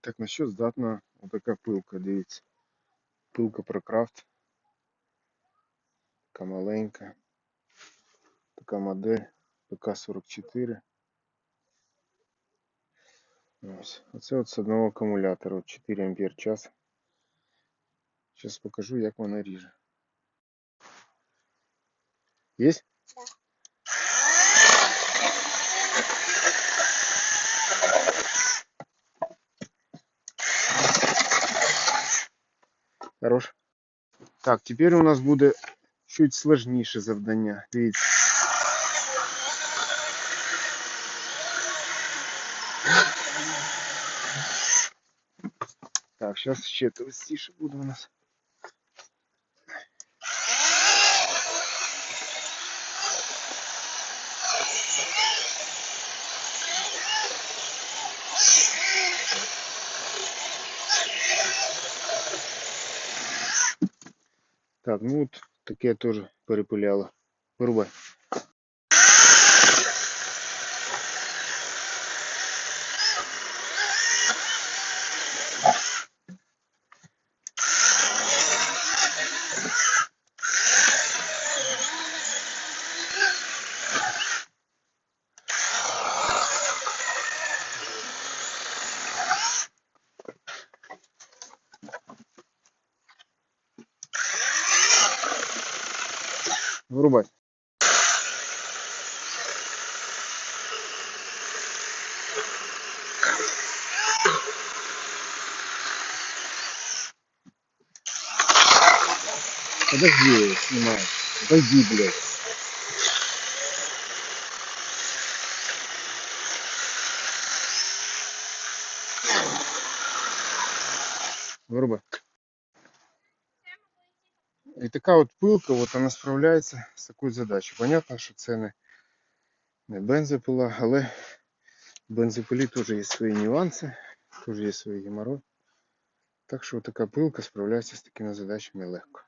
Так на що здатна отака пилка, дивіться. Пилка Прокрафт. Така маленька. Така модель ПК-44. Ось. Оце от з одного акумулятора, от 4 ампер час. Зараз покажу, як вона ріже. Есть? Хорош. Так, тепер у нас буде чуть сложніше завдання. Дивіться. Так, зараз ще товстіше буде у нас. Так, ну от таке теж перепиляло. Вирубай. Вырубай. Подожди, я снимаю. Пойди, блядь. Вырубай. І така от пилка, от вона справляється з такою задачею. Понятно, що це не, не бензопила, але в бензопилі теж є свої нюанси, теж є свої геморрой. Так що така пилка справляється з такими задачами легко.